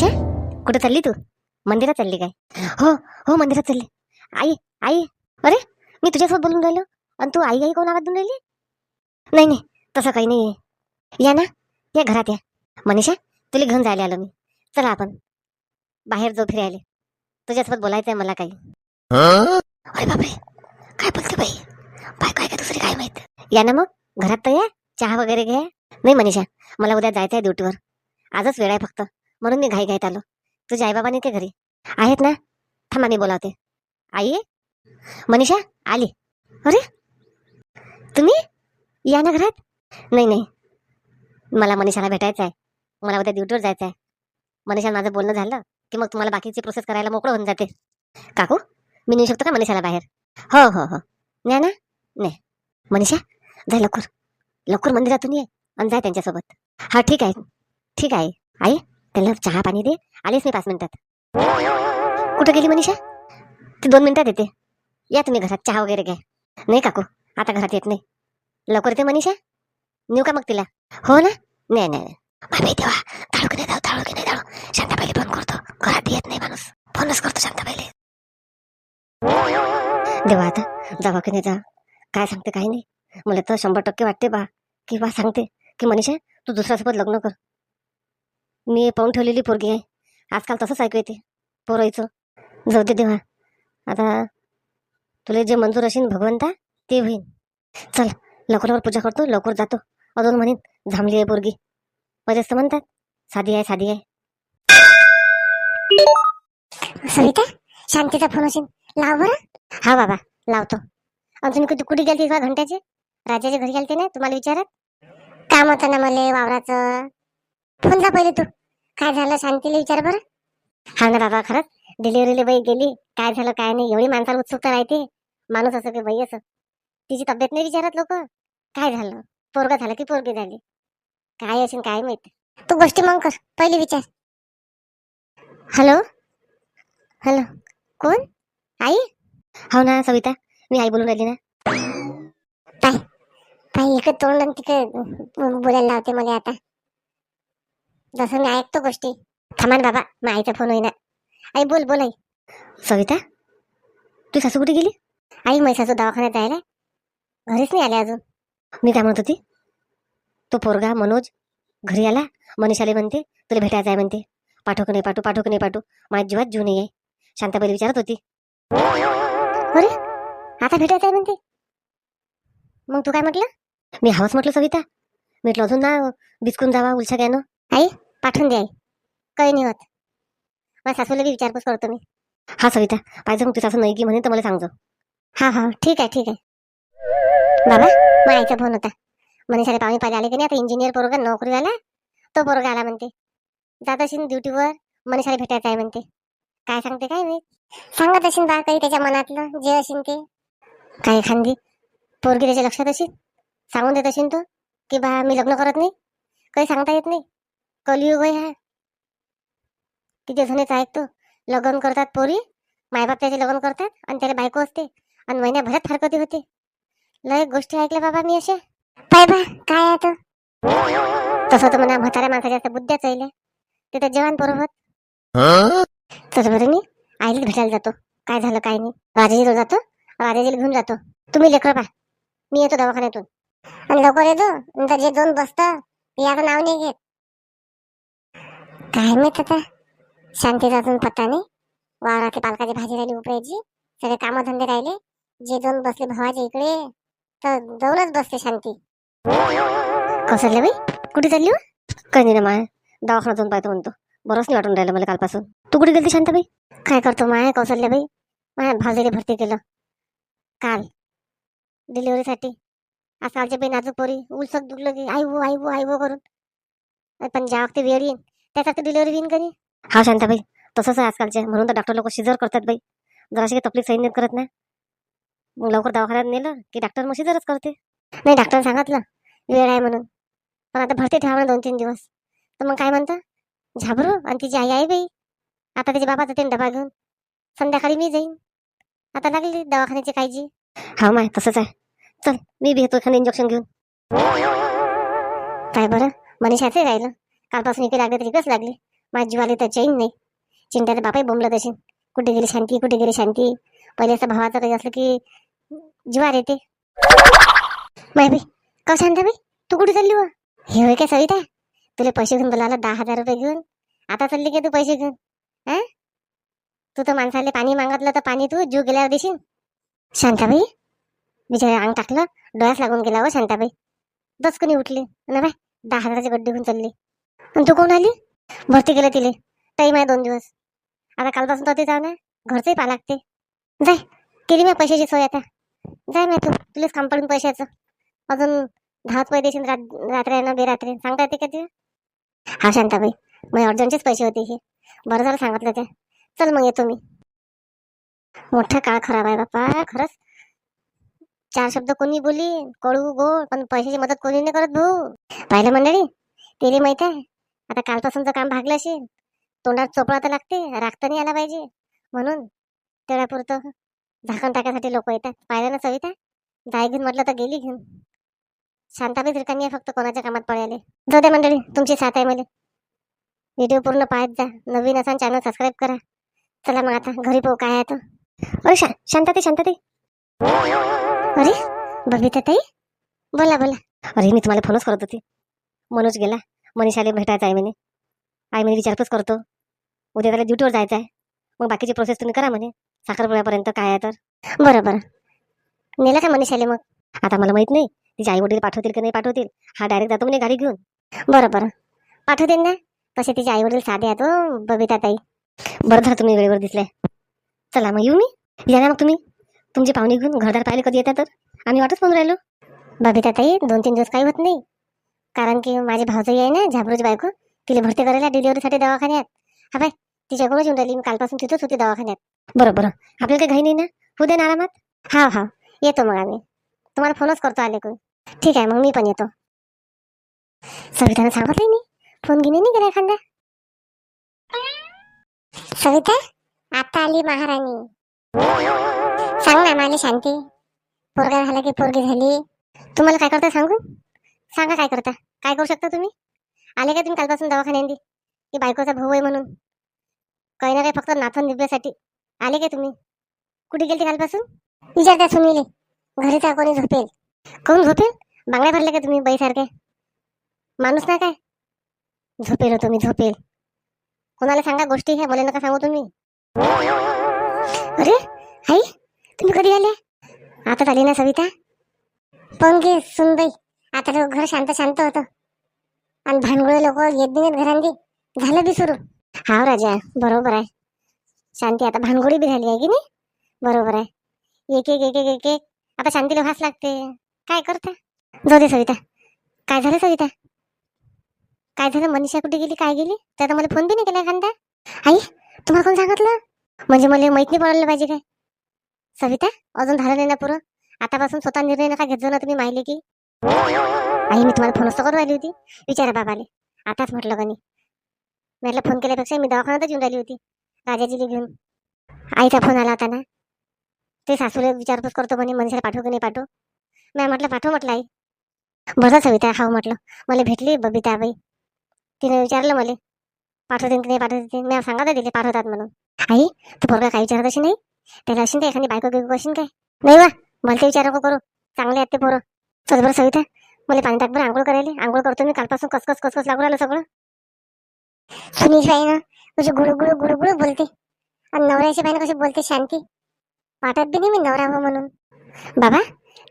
मनीषा कुठे चालली तू? मंदिरात चालली काय? हो हो मंदिरात चालली. आई आई. अरे मी तुझ्यासोबत बोलून राहिलो. आणि तू आई आई कोण आवाज देऊन राहिली? नाही नाही तसं काही नाही या ना या घरात या. मनीषा तुला घेऊन जायला आलो मी. चला आपण. बाहेर जाऊ फिरायला. तुझ्यासोबत बोलायचं आहे मला काही. अरे बापरे काय बोलते बाई? बाय काय काय दुसरी काय माहीत? या ना मग घरात तर या. चहा वगैरे घ्या. नाही मनीषा मला उद्या जायचं आहे ड्युटीवर. आजच वेळ आहे फक्त. म्हणून मी घाई घाईत आलो. तुझे आईबाबा नाही ते घरी. आहेत ना? थांबा मी बोलावते. आई? मनीषा? आली. अरे? तुम्ही? या ना घरात? नाही नाही. मला मनीषाला भेटायचं आहे. मला उद्या ड्युटीवर जायचं आहे. मनीषा माझं बोलणं झालं की मग तुम्हाला बाकीची प्रोसेस करायला मोकळं होऊन जाते. काकू? मी नेऊ शकतो का मनीषाला बाहेर? हो हो हो. न्या ना? नाही मनीषा जाय लवकर. लवकर मंदिरातून ये आणि जाय त्यांच्यासोबत. हा ठीक आहे. ठीक आहे. आई? त्याला चहा पाणी दे आलेच मी पाच मिनिटात. कुठं गेली मनीषा? ती दोन मिनिटात येते. या तुम्ही घरात चहा वगैरे घ्या. नाही काकू आता घरात येत नाही. लवकर येते मनीषा? नेऊ का मग तिला? हो ना? नाही नाही बाबी तेव्हा धाडू की नाही धाडू धाडू की नाही धाडू. शांताबाईला फोन करतो. घरात येत नाही माणूस. फोनच करतो शांताबाईला. देवा आता जावा की नाही जा. काय सांगते काय नाही. मला तर शंभर टक्के वाटते बा. की बा सांगते. की मनीषा तू दुसऱ्यासोबत लग्न कर. मी पाहून ठेवलेली पोरगी आहे. आजकाल तसंच ऐकू येते. पोरायचं जाऊ दे देवा. आता तुला जे मंजूर असेल भगवंता ते होईन. चल लवकर लवकर पूजा करतो लवकर जातो. अजून म्हणेन झांबली आहे पोरगी. बरेच तर म्हणतात साधी आहे साधी आहे. सविता शांतीचा फोन असेल. लाव बरं. हा बाबा लावतो. आणि तुम्ही कुठे कुठे गेलते का घंट्याचे? राजाच्या घरी गेलते ना तुम्हाला विचारत? काम होतं ना मला वावराचं. फोन जा पहिले तू. काय झालं? शांतीला विचार बरं. हा ना बाबा खरंच. डिलिव्हरीला बाई गेली. काय झालं काय नाही? एवढी माणसाला उत्सुकता राहते. माणूस असं की बाई असं. तिची तब्येत नाही विचारत लोक? काय झालं? पोरगा झालं की पोरगी झाली? काय असेल काय माहीत? तू गोष्टी मग कर. पहिले विचार. हॅलो? हॅलो? कोण? आई? हो ना सविता. मी आई बोलून राहिली ना. पाय पाय इकडे तोंड आणि तिकडे बोलायला लावते मला आता. जसं मी ऐकतो गोष्टी. थांबा बाबा मग आईचा फोन होईना. आई बोल बोल आई. सविता तू सासू कुठे गेली? आई मै सासू दवाखान्यात जायला घरीच नाही आले अजून. मी काय म्हणत होती? तो पोरगा मनोज घरी आला. मनीषाले म्हणते तुला भेटायचं आहे म्हणते. पाठव की नाही पाठवू पाठव की नाही पाठवू. माझ्या जीवात जीव नाही आहे शांताबाई विचारत होती. अरे आता भेटायचं आहे म्हणते. मग तू काय म्हटलं? मी हवंच म्हटलं सविता. म्हटलं अजून ना बिस्कून जावा उलशा घ्यानं आई पाठवून दे आई. काही नाही होत. माझ्या सासूला बी विचारपूस करतो मी. हा सविता पाहिजे मग तुझा सासू नाही की म्हणे तर मला सांगतो. हा हा ठीक आहे ठीक आहे. बाबा मग आईचा फोन होता. मनीषाला पाहुणे पाहिजे आले की नाही? आता इंजिनियर पोरगा नोकरीवाला तो पोरगा आला म्हणते. जात असेल ड्युटीवर मनीषाला भेटायचं आहे म्हणते. काय सांगते काय माहीत? सांगत असेल बा काही त्याच्या मनातलं जे असेल ते. काय एखादी? पोरगी त्याच्या लक्षात असेल सांगून देत असेल तो की बा मी लग्न करत नाही. काही सांगता येत नाही. कलियुग आहे हा किती जणच ऐकतो लग्न करतात पोरी मायबाप त्याचे लग्न करतात आणि त्याला बायको असते आणि महिन्याभरात हरकती होते। लय गोष्टी ऐकल्या बाबा मी असे पाय बा काय आहे तो? तसं तर म्हणा म्हाताऱ्या माणसाच्या असं बुद्ध्या चालल्या। ते तर जेवण बरोबर तसं बरं मी आईला भेटायला जातो। काय झालं काय नाही। राजाजीला जातो राजाजीला घेऊन जातो। तुम्ही लेकर पा मी येतो दवाखान्यातून। आणि लवकर येतो नंतर जे दोन बसतं याचं नाव नाही घेत। काय माहीत आता शांतीचा अजून पत्ता नाही वावरातली पालकाची भाजी राहिली उपयाची सगळे कामधंदे राहिले. जे दोन बसले भावाच्या इकडे तर जाऊनच बसते शांती. कौशल्य बाई? कुठे चालली हो? काही नाही ना माय. दवाखान्यातून पाहतो म्हणतो. बरंच नाही वाटून राहिलं मला कालपासून. तू कुठे गेलती शांताबाई? काय करतो माय? कौशल्यबाई माय भाजीला भरती केलं. काल. डिलिव्हरीसाठी. आज कालच्या बाई नाजूक पोरी. उलसक दुखलं की आई वो आई वो आई वो करून. पण ज्या वक्ती वेळ येईन त्यासाठी डिलिव्हरी येईन कधी हा शांताबाई. तसंच आहे आजकालचे. म्हणून तर डॉक्टर लोक शिजर करतात बाई. जराशी काही तकलीफ सैन्य करत ना. मग लवकर दवाखान्यात नेलं की डॉक्टर मग शिजरच करते. नाही डॉक्टर सांगितलं. वेळ आहे म्हणून. पण आता भरते ठेवा ना दोन तीन दिवस. तर मग काय म्हणतं? झाबरू आणि तिची आई आहे बाई. आता त्याचे बाबा जाते डबा घेऊन संध्याकाळी मी जाईन. आता लागली दवाखान्याची काळजी. हा माय तसंच आहे. चल मी बी येतो एखादं इंजेक्शन घेऊन. काय बरं? मनीषाचं राहिलं कालपासून इकडे लागले तर इकडेच लागली? माझी जीवाला तर चैन नाही. चिंट्याचा बापाही बोंबलं तशी कुठे गेली शांती? कुठे गेली शांती? पहिले असं भावाचं काही असलं की जीवार येते. माहिती का शांताबाई तू कुठे चालली व? हे होय काय सविता? तुला पैसे घेऊन बोलावला दहा हजार रुपये घेऊन. आता चालली का तू पैसे घेऊन? हा तू तर माणसाला पाणी मागतलं तर पाणी तू जीव गेल्यावर देशील. शांताबाई बिचारे अंग टाकलं डोळ्यास लागून गेला व शांताबाई दचकनी उठली? ना बाय दहा हजाराचे गड्डे घेऊन चालली. आणि तू कोण आली? भरती केलं तिले. टाईम आहे दोन दिवस. आता कालपासून तर ते जाऊ ना घरचंही पा लागते. जाय. केली मी पैशाची सोय आता. जाय मी तू. तुलाच काम पडून पैशाचं. अजून दहा रुपये देशील रात्री ना बेरात्री. सांगता येते का ते हा शांताबाई. मग अर्जंटचेच पैसे होते हे. बरं झालं सांगितलं त्या चल मग येतो मी. मोठा काळ खराब आहे बापा खरंच. चार शब्द कोणी बोली कळू गोड. पण पैशाची मदत कोणी नाही करत भाऊ. पाहिलं मंडळी? तेली माहीत आहे? आता कालपासूनचं काम भागलं असेल तोंडात चोपळा तर लागते राखता नाही आला पाहिजे. म्हणून तेवढ्यापुरतं झाकण टाकायसाठी लोक येतात. पाहिलं ना सविता? जाय घेऊन म्हटलं तर गेली घेऊन. शांताबाई रिकामी आहे फक्त कोणाच्या कामात पडायले जाऊ द्या मंडळी तुमची साथ आहे मला. व्हिडिओ पूर्ण पाहत जा. नवीन असा चॅनल सबस्क्राईब करा. चला मग आता घरी पाहू काय आहे तर अरे शा शांतते शांतते अरे बबिता ताई बोला बोला. अरे मी तुम्हाला फोनच करत होती. मनोज गेला. मनीषाला भेटायचं आहे म्हणे. आई म्हणे विचारपूस करतो. उद्या त्याला ड्युटीवर जायचं आहे. मग बाकीची प्रोसेस तुम्ही करा म्हणे. साखरपुड्यापर्यंत काय आहे तर. बरं बरं. नेलं का मनीषाले मग? आता मला माहीत नाही. तिचे आई वडील पाठवतील की नाही पाठवतील? हा डायरेक्ट जातो म्हणे गाडी घेऊन. बरं बरं. पाठवतील ना? तसे तिचे आई वडील साधे आहेत बबिता ताई बरं झालं तुम्ही वेळेवर दिसले. चला मग येऊ मी? या ना मग तुम्ही. तुमची पाहुणे घेऊन घरदार पाहिले कधी येतात तर? आम्ही वाटच पाहून राहिलो. बबिता ताई दोन तीन दिवस काही होत नाही. कारण की माझे भावजाई आहे ना झाबरूची बायको तिला भरती करायला डिलिव्हरीसाठी दवाखान्यात. हा बाय तिच्याकडूनच येऊन राहिली मी कालपासून तिथंच होती दवाखान्यात. बरोबर आपल्याला काही घाई नाही ना? उद्या ना आरामात. हा हा. येतो मग आम्ही. तुम्हाला फोनच करतो आले कोण. ठीक आहे मग मी पण येतो. सवितानं सांगितलं नाही फोन घेणे नाही गेला एखादा? सविता आता आली महाराणी. सांग ना मला शांती. पोरगा झाला की पोरगी झाली. तुम्हाला काय करता सांगू? सांगा काय करता? काय करू शकता तुम्ही? आले का तुम्ही कालपासून दवाखान्यात की बायकोचा भाऊ आहे म्हणून? काही ना काही फक्त नाथन दिव्यासाठी. आले का तुम्ही? कुठे गेलते कालपासून? विचारता सुनीले. घरी जा कोणी झोपेल. कोण झोपेल? बांगड्या भरले का तुम्ही बाईसारखे माणूस ना काय? झोपेल हो तुम्ही झोपेल. कोणाला सांगा गोष्टी ह्या? मला नका सांगू तुम्ही. अरे आई तुम्ही कधी आले आता आली ना सविता? पण घे सुनबाई आता लोक घर शांत शांत होतं. आणि भांडगुळे लोक येत बी नाहीत घरांनी झालं बी सुरू. हा राजा बरोबर आहे. शांती आता भानगुडी बी झाली आहे की नाही? बरोबर आहे. एक एक एक एक एक एक. आता शांतीला भास लागते. काय करता? जाऊ दे सविता. काय झालं सविता? काय झालं? मनीषा कुठे गेली? काय गेली? त्याचा मला फोन बी नाही केला एखादा. आई तुम्हाला कोण सांगितलं? म्हणजे मला माहीत नाही पडलं पाहिजे काय. सविता अजून झालं नाही ना पुरं. आतापासून स्वतः निर्णय नका घेत जाऊ ना तुम्ही माहिले की आई मी तुम्हाला फोनच करून राहिली होती. विचारा बाबाले. आताच म्हटलं का नाही म्हटलं फोन केल्यापेक्षा मी दवाखान्यातच येऊन राहिली होती. राजाजीला घेऊन. आईचा फोन आला होता ना. ते सासूला विचारपूस करतो म्हणे मनुष्याला पाठवू की नाही पाठवू? मी म्हटलं पाठव म्हटलं आई. बरं सविता हाव म्हटलं. मला भेटली बबिता बाई तिने विचारलं मला पाठवते की नाही पाठवते मी सांगा दिले पाठवतात म्हणून. आई तू पोरगा काय विचारत अशी नाही? त्याला अशी काय एखादी बायको बिको अशी काय? नाही वा मला ते विचार नको करू. चांगले आहेत ते पोरं. चल बरं सविता मला पाणी टाक बरं आंघोळ करायला. आंघोळ करतो मी कालपासून कसकस कसकस लागू राहिलं सगळं. सुनील बाई ना तुझी गुळू गुळू गुळू गुळू बोलते. आणि नवऱ्याची बाई कशी बोलते शांती. वाटत बी नाही मी नवरा हो म्हणून. बाबा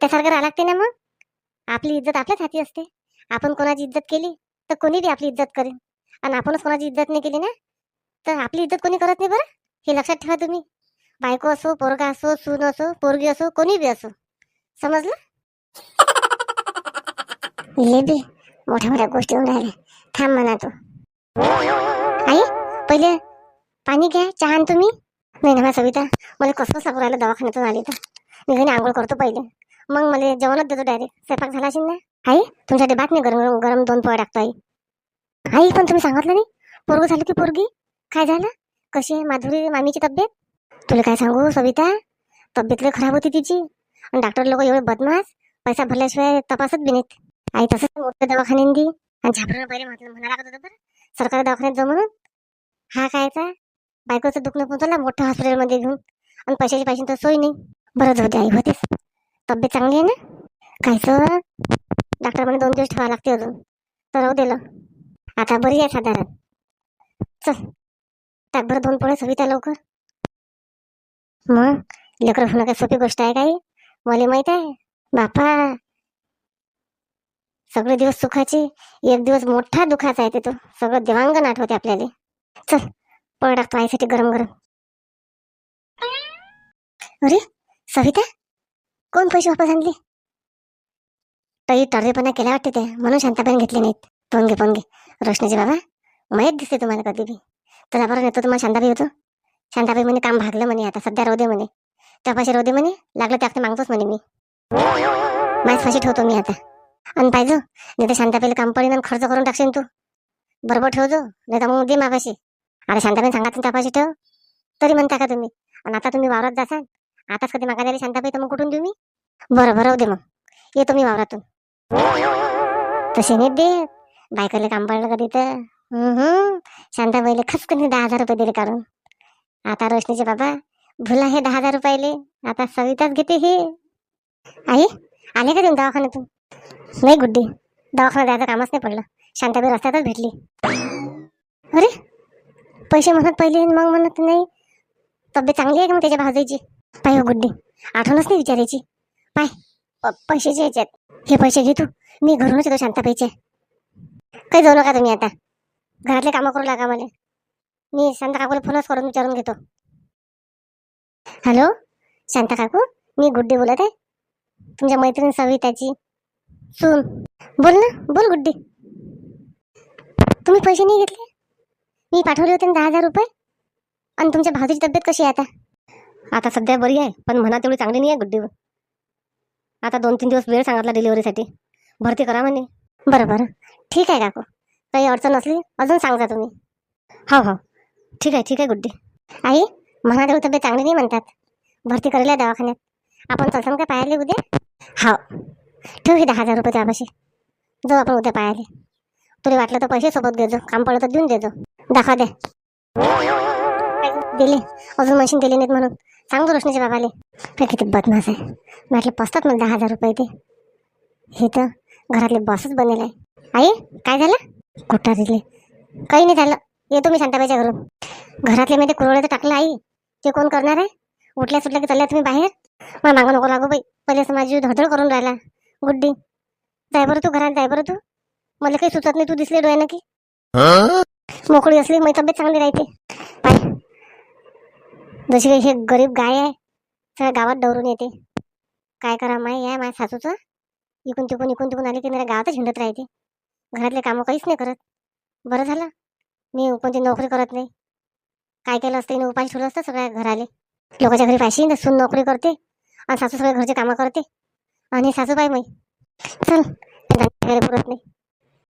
त्यासारखं राहा लागते ना मग? आपली इज्जत आपल्याच हाती असते. आपण कोणाची इज्जत केली तर कोणी बी आपली इज्जत करेल. आणि आपणच कोणाची इज्जत नाही केली ना तर आपली इज्जत कोणी करत नाही बरं? हे लक्षात ठेवा तुम्ही. बायको असो पोरगा असो सून असो पोरगी असो कोणी बी असो. समजलं? बी मोठ्या मोठ्या गोष्टी होऊन राहिल्या. थांब म्हणा तू. आई पहिले पाणी घ्या चहा तुम्ही. नाही ना सविता मला कसं सापू राहिलं दवाखान्यातून आली तर मी घरी आंघोळ करतो पहिले. मग मला जेवणच देतो डायरेक्ट स्वयंपाक झाला असेल ना? आई तुमच्यासाठी बात नाही गरम गरम गरम दोन पोळ्या टाकतो आई. आई पण तुम्ही सांगितलं नाही? पोरग झालं की पोरगी? काय झालं? कशी आहे? माधुरी मामीची तब्येत? तुला काय सांगू सविता? तब्येत लय खराब होती तिची. आणि डॉक्टर लोक एवढे बदमाश. पैसा भरल्याशिवाय तपासत बी नाहीत. आई तसंच मोठ्या दवाखान्यात दे आणि झापडून पहिले म्हटलं म्हणा लागत होतं बरं सरकारी दवाखान्यात जाऊ म्हणून. हा कायचा बायकोचं दुखणं पोहोचवला मोठ्या हॉस्पिटलमध्ये घेऊन. आणि पैशाची पाहिजे तर सोय नाही. बरं जाऊ दे आई होतेच तब्येत चांगली आहे ना? कायचं डॉक्टर म्हणे दोन दिवस ठेवावं लागते अजून. तर राहू दिलं आता बरी आहे साधारण. चल. टाक बरं दोन पोळ्या सविता लवकर. मग लेकरं होणं काय सोपी गोष्ट आहे काही? मला माहीत आहे. बापा. सगळे दिवस सुखाचे एक दिवस मोठा दुखाचा आहे ते तो सगळं देवांगण आठवते आपल्याला. चल पळ टाकतो आईसाठी गरम गरम. अरे सविता? कोण पैसे वापस आणले? ताई टर्रेपणा केला वाटते ते. म्हणून शांताबाईने घेतले नाहीत. पोंगे पोंगे. रोशनाचे बाबा माहीत दिसते तुम्हाला कधी बी. तुला बरं नेतो तुम्हाला शांताबाई होतो. शांताबाई म्हणे काम भागलं म्हणे आता सध्या रोदे म्हणे. त्यापाशी रोदे म्हणे लागलं त्या मागतोच म्हणे मी. माझ फाशी ठेवतो मी आता. आणि पाहिजे. नाही तर शांताबाईला काम पडेल आणि खर्च करून टाकशील तू. बरोबर ठेवजो नाही तर मग दे मागाशी. अरे शांताबाई सांगा तुम्ही त्यापाशी ठेव. तरी म्हणता का तुम्ही? आणि आता तुम्ही वावरात जासाल आताच कधी मागा झाली शांताबाई तर मग कुठून देऊ मी? बरं बरं दे मग. येतो मी वावरातून. तसे नाही दे बायकोले काम पडलं कधी तर. हम्म शांताबाईले खसकन दहा हजार रुपये दिले काढून. आता रोशनीचे बाबा भुला हे दहा हजार रुपयाले. आता सविताच घेते हे. आई आले का तुम्ही दवाखान्यातून? नाही गुड्डी दवाखाना जायचं कामच नाही पडलं. शांताबाई रस्त्यातच भेटली. अरे पैसे म्हणत पहिले मग म्हणत नाही. तब्येत चांगली आहे का मग त्याच्या भाजायची पाय हो गुड्डी आठवणच नाही विचारायची पाय पैशाचे याच्यात. हे पैसे घे तू. मी घरूनच येतो शांताबाईचे. काही जाऊ नका तुम्ही आता. घरातले कामं करू लागा मला. मी शांता काकूला फोनच करून विचारून घेतो. हॅलो शांता काकू मी गुड्डी बोलत आहे. तुमच्या मैत्रीण सविताची. सून बोल ना बोल गुड्डी. तुम्ही पैसे नाही घेतले? मी पाठवले होते ना दहा हजार रुपये. आणि तुमच्या भाऊजीची तब्येत कशी आहे आता? आता सध्या बरी आहे पण म्हणा तेवढी चांगली नाही आहे गुड्डी आता दोन तीन दिवस वेळ सांगितला डिलिव्हरीसाठी. भरती करा म्हणे. बरं बरं ठीक आहे काकू. काही अडचण असली अजून सांगा तुम्ही. हो हो. ठीक आहे ठीक आहे गुड्डी. आई म्हणा तेवढी तब्येत चांगली नाही म्हणतात. भरती करायला दवाखान्यात. आपण चलसन काय पाहिले उद्या? हो. ठेव हे दहा हजार रुपये त्यापाशी. जाऊ आपण उद्या पाहायला तुला वाटलं तर पैसे सोबत घेजो. काम पडलं तर देऊन देजो. दाखवा द्या दिले. अजून मशीन दिले नाहीत म्हणून. सांगतो रोशनीच्या बाबाले. काय किती बदमाश आहे. म्हटलं पसतात मग दहा हजार रुपये ते. हे तर घरातले बॉसच बनेल आहे. आई काय झालं? कुठं दिले? काही नाही झालं. येतो मी शांताबाईच्या घरून. घरातले मध्ये कुरवळे तर टाकलं आई. ते कोण करणार आहे? उठल्या सुटल्या की चालल्या तुम्ही बाहेर? मला मागं नको लागू बाई. पहिले माझी धडधड करून राहिला. गुड्डी जाय बरं तू घरात जाय बरं तू. मला काही सुचत नाही तू दिसले डोळ्यानं की. मोकळी असली माझी तब्येत चांगली राहते. पाय जशी काही हे गरीब गाय आहे सगळ्या गावात डवरून येते. काय करा माय या माझ्या सासूचं. इकून तिकून इकून तिकून आली की मला गावातच हिंडत राहते. घरातले कामं काहीच नाही करत. बरं झालं. मी कोणती नोकरी करत नाही. काय केलं असतं उपाय ठेवलं असतं सगळ्या घराले. लोकांच्या घरी पाहिजे सून नोकरी करते. आणि सासू सगळे घरचे कामं करते. आणि सासूबाई बाई. चल ते वगैरे पुरत नाही.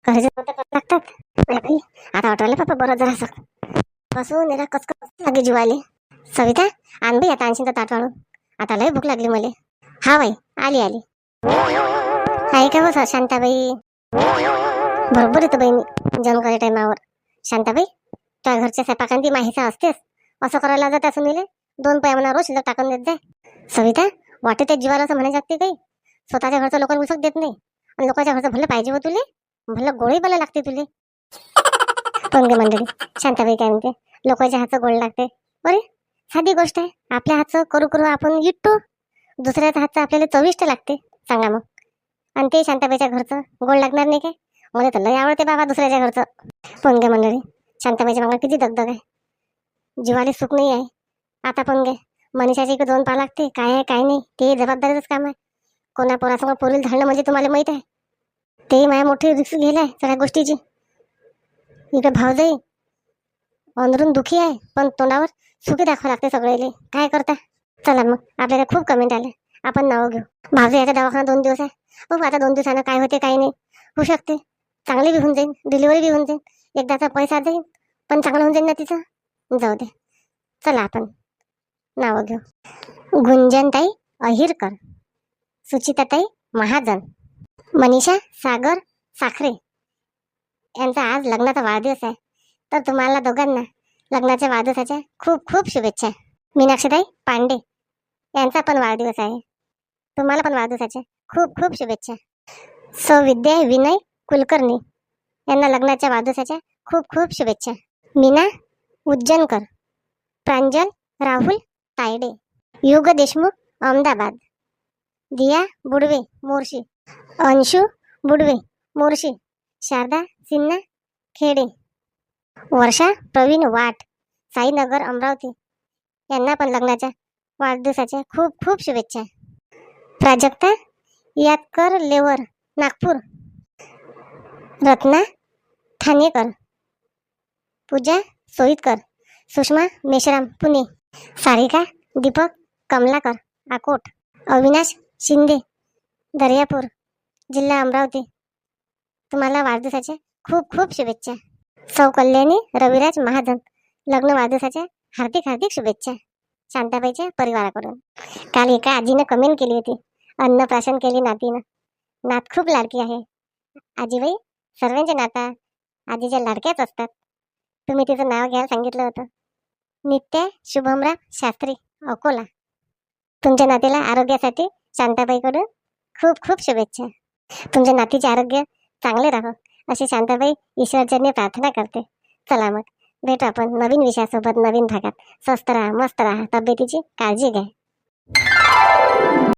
घरचे लागतात. नाही आता वाटवायला पप्पा बरं जरा सक बसून याला कचकच लागे जीवाले. सविता आण बाई आता आणशील तर ताट वाढून आता लय भूक लागली मला. हा बाई आली आली. आहे का हो बस शांताबाई? बरोबर येतो बाई मी जेवण टायमावर. शांताबाई त्या घरच्या स्वयंपाकांती माहिती असतेच असं करायला जात असून दोन पाय म्हणा रोज शिल्लक टाकून देत जाय. सविता वाटे त्या जीवाला असं म्हणायला काही स्वतःच्या घरचं लोकांना उसक देत नाही. आणि लोकांच्या घरचं भलं पाहिजे हो तुले. भलं गोळी बोला लागते तुले. पंगे मंडळी? शांताबाई काय म्हणते? लोकांच्या हातचं गोळ लागते. अरे साधी गोष्ट आहे. आपल्या हातचं करू करू आपण इटतो दुसऱ्याच्या हातचं आपल्याला चविष्ट लागते. सांगा मग. आणि ते शांताबाईच्या घरचं गोड लागणार नाही काय? मला तर लय आवडते बाबा दुसऱ्याच्या घरचं. पंगे मंडळी शांताबाईच्या मागा किती दगदग आहे. जीवाला सुख नाही आहे. आता पंगे मनीषाच्या इकडे दोन पा लागते. काय आहे काय नाही. ते जबाबदारीच काम आहे. कोणा पोरासमोर पोरील धाडणं म्हणजे तुम्हाला माहीत आहे? ते माझ्या मोठी रिक्स घ्यायला आहे सगळ्या गोष्टीची. इकडे भाव जाई अंदरून दुखी आहे पण तोंडावर सुखी दाखवा लागते सगळेले काय करता? चला मग आपल्याला खूप कमेंट आले. आपण नाव घेऊ. भावजाई याचा दवाखाना दोन दिवस आहे. बघू आता दोन दिवसानं काय होते काय नाही. होऊ शकते. चांगली बी होऊन जाईल डिलिव्हरी बी होऊन जाईल एकदाचा पैसा जाईल पण चांगलं होऊन जाईल ना तिचं. जाऊ दे. चला आपण नावं घेऊ. गुंजनताई अहिरकर. सुचिताताई महाजन मनीषा सागर साखरे. यांचा आज लग्नाचा वाढदिवस आहे. तर तुम्हाला दोघांना लग्नाच्या वाढदिवसाच्या खूप खूप शुभेच्छा. मीनाक्षीताई पांडे यांचा पण वाढदिवस आहे. तुम्हाला पण वाढदिवसाच्या खूप खूप शुभेच्छा. सौविद्या विनय कुलकर्णी यांना लग्नाच्या वाढदिवसाच्या खूप खूप शुभेच्छा. मीना उज्जैनकर प्रांजल राहुल तायडे. युग देशमुख अहमदाबाद. दिया बुडवे मोर्शी. अंशू बुडवे मोर्शी. शारदा सिन्हा खेडे. वर्षा प्रवीण वाट. साईनगर अमरावती. यांना पण लग्नाच्या वाढदिवसाच्या खूप खूप शुभेच्छा. प्राजक्ता यातकर लेवर नागपूर. रत्ना ठाणेकर. पूजा सोईतकर. सुषमा मेश्राम पुणे. सारिका दीपक कमलाकर अकोट अविनाश शिंदे दर्यापूर जिल्हा अमरावती. तुम्हाला वाढदिवसाच्या खूप खूप शुभेच्छा. सौ कल्याणी रविराज महाजन लग्न वाढदिवसाच्या हार्दिक हार्दिक शुभेच्छा शांताबाईच्या परिवाराकडून. काल एका आजीनं कमेंट केली होती. अन्नप्राशन केली नातीनं. नात खूप लाडकी आहे. आजीबाई सर्वांच्या नाता आजीच्या लाडक्याच असतात. तुम्ही तिचं नाव घ्यायला सांगितलं होतं. नित्या शुभमराव शास्त्री अकोला. तुमच्या नातीला आरोग्यासाठी शांताबाईकडून खूप खूप शुभेच्छा. तुमच्या नातीचे आरोग्य चांगले राहो अशी शांताबाई ईश्वरजन्य प्रार्थना करते. चला मग भेटू आपण नवीन विषयासोबत नवीन भागात. स्वस्त राहा मस्त राहा तब्येतीची काळजी घ्या.